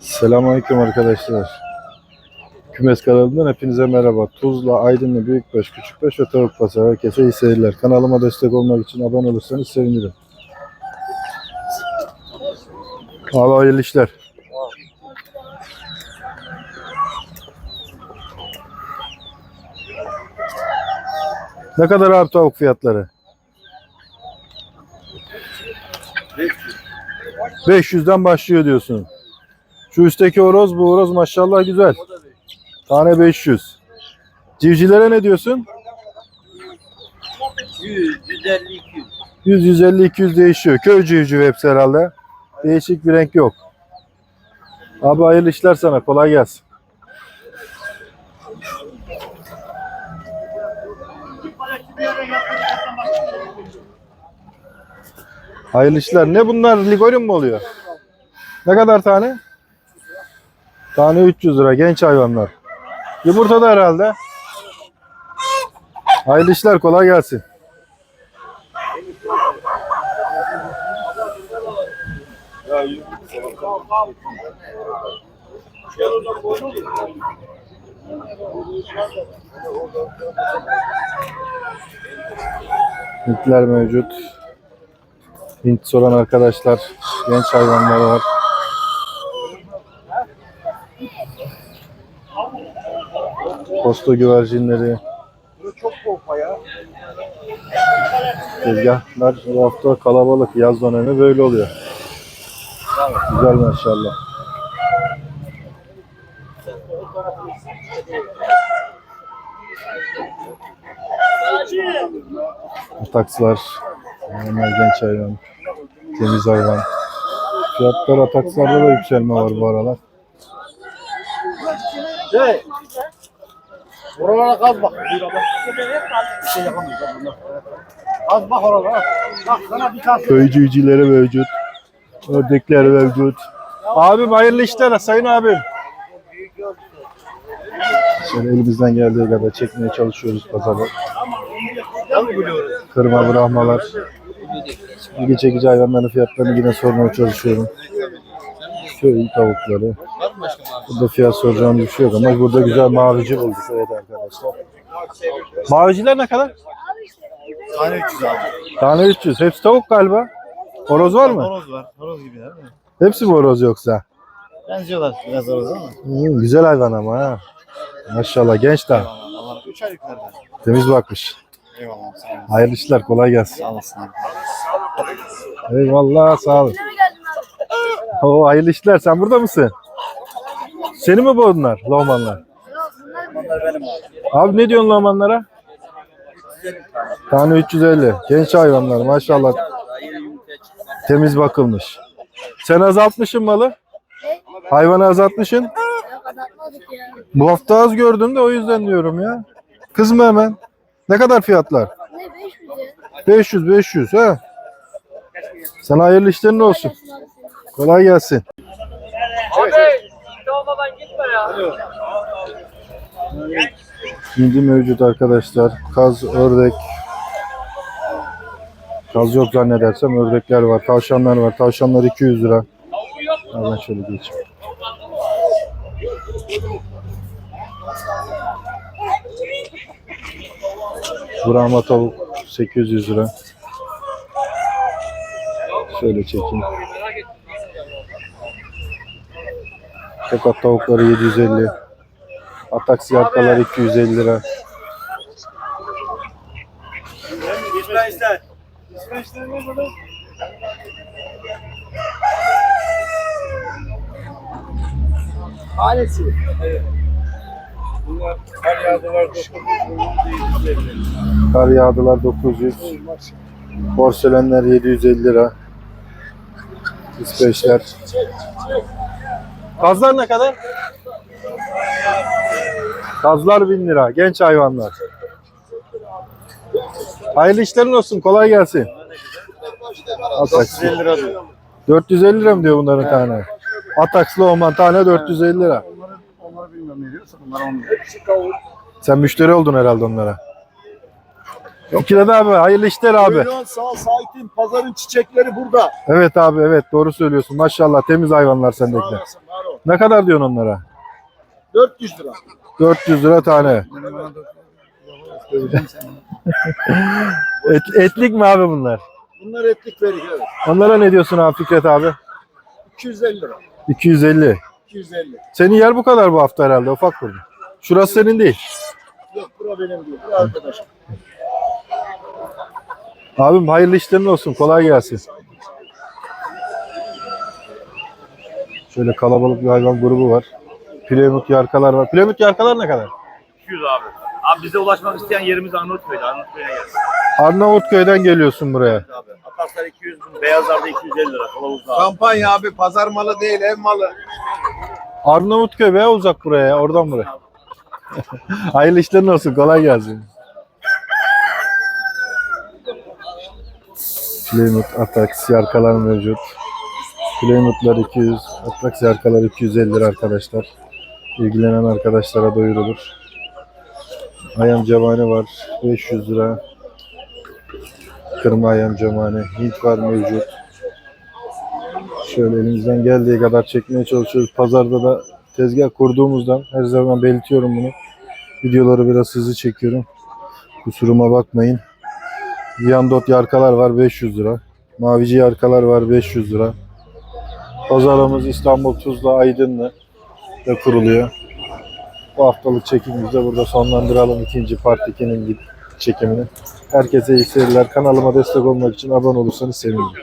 Selamünaleyküm arkadaşlar. Kümes kanalından hepinize merhaba. Tuzla, Aydınlı, Büyükbaş, Küçükbaş ve Tavuk Pazarı. Herkese iyi seyirler. Kanalıma destek olmak için abone olursanız sevinirim. Abi hayırlı işler. Ne kadar abi tavuk fiyatları? 500'den başlıyor diyorsun. Şu üstteki horoz bu horoz maşallah güzel. Tane 500. Civcilere ne diyorsun? 100, 150, 200. 100, 150, 200 değişiyor. Köy civcivi hepsi herhalde. Değişik bir renk yok. Abi hayırlı işler sana. Kolay gelsin. Hayırlı işler. Ne bunlar? Ligorin mi oluyor? Ne kadar tane? Tane 300 lira. Genç hayvanlar. Yumurta da herhalde. Hayırlı işler. Kolay gelsin. Hintler mevcut. Hint soran arkadaşlar, genç hayvanlar var. Posta güvercinleri. Tezgahlar bu hafta kalabalık. Yaz dönemi böyle oluyor. Güzel maşallah. Atakslar. Normal genç hayvan. Temiz hayvan. Fiyatlar atakslarda da yükselme var bu aralar. Şey. Oralara kaz bak. Bir şey yapamayız. lan bunlar. Kaz bak oralara. Bak sana bir tane. Köycücüleri mevcut. Ördekler mevcut. Abim hayırlı işler sayın abim. Şöyle elimizden geldiği kadar çekmeye çalışıyoruz pazarı. Kırma bırakmalar. İlgi çekici hayvanların fiyatlarını yine sormaya çalışıyorum. Köy tavukları. Burada fiyat soracağım bir şey yok ama burada güzel mavici bulduk evet arkadaşlar. Maviciler ne kadar? Tane 300 abi. Tane 300. Hepsi tavuk galiba. Horoz var mı? Horoz var. Horoz gibi değil mi? Hepsi mi horoz yoksa? Benziyorlar biraz horoz ama. Hmm, güzel hayvan ama ha. Maşallah genç daha. Allah 3 aylıklar var. Temiz bakmış. Eyvallah. Sağ. Hayırlı işler kolay gelsin. Sağ olasın abi. Eyvallah sağ olun. Oo, hayırlı işler sen burada mısın? Seni mi bu onlar lohmanlar? Bunlar benim abi. Abi ne diyorsun lohmanlara? Tane 350. Genç hayvanlar maşallah. Temiz bakılmış. Sen azaltmışsın malı. Hayvanı azaltmışsın. Bu hafta az gördüm de o yüzden diyorum ya. Kızma hemen. Ne kadar fiyatlar? Ne 500 ya? 500 500 ha. Sana hayırlı işlerin olsun. Kolay gelsin. Hindi mevcut arkadaşlar. Kaz, ördek. Kaz yok zannedersem ördekler var. Tavşanlar var. Tavşanlar 200 lira. Ben şöyle geçeyim. Brahma tavuk 800 lira. Şöyle çekeyim. Tokat tavukları 750. Atak siyarkalar 250 lira. Ailesi. Kar yağdılar 900 Kar yağdılar 900. Porselenler 750 lira. İsveçler. Kazlar ne kadar? Kazlar 1000 lira. Genç hayvanlar. Hayırlı işlerin olsun. Kolay gelsin. Ataks. 450 lira diyor. 450 lira mı diyor bunların tane? Atakslı olman tane 450 lira. Onları, onları bilmiyorum ne diyorsa bunlar 10 lira. Sen müşteri oldun herhalde onlara. İkilede abi hayırlı işler abi. Buyurun sağ ol Sait'in pazarın çiçekleri burada. Evet abi evet doğru söylüyorsun. Maşallah temiz hayvanlar sendekiler. Ne kadar diyorsun onlara? 400 lira. 400 lira tane. Et, etlik mi abi bunlar? Bunlar etlik evet. Onlara ne diyorsun abi Fikret abi? 250 lira. 250. 250. Senin yer bu kadar bu hafta herhalde ufak burada. Şurası senin değil. Yok bura benim değil. Bu arkadaşım. Abim hayırlı işlerin olsun. Kolay gelsin. Şöyle kalabalık bir hayvan grubu var. Plemut yarkalar var. Plemut yarkalar ne kadar? 200 abi. Abi bize ulaşmak isteyen yerimiz Arnavutköy'de. Arnavutköy'e gelsin Arnavutköy'den geliyorsun buraya. abi. Ataklar 200 bin, beyazlarda 250 lira. Kılavuzda abi. Kampanya abi pazar malı değil ev malı. Arnavutköy veya uzak buraya ya, oradan buraya. Hayırlı işlerin olsun, kolay gelsin. Plymouth, Atax, yarkalar mevcut. Plymouth'lar 200, Atax yarkalar 250 lira arkadaşlar. İlgilenen arkadaşlara duyurulur. Ayam camane var 500 lira. Kırma ayam camane. Hint var mevcut. Şöyle elimizden geldiği kadar çekmeye çalışıyoruz. Pazarda da tezgah kurduğumuzdan her zaman belirtiyorum bunu. Videoları biraz hızlı çekiyorum. Kusuruma bakmayın. Yandot yarkalar var 500 lira. Mavici yarkalar var 500 lira. Pazarımız İstanbul Tuzla Aydınlı da kuruluyor. Bu haftalık çekimimizi de burada sonlandıralım. ikinci part 2'nin çekimini. Herkese iyi seyirler. Kanalıma destek olmak için abone olursanız sevinirim.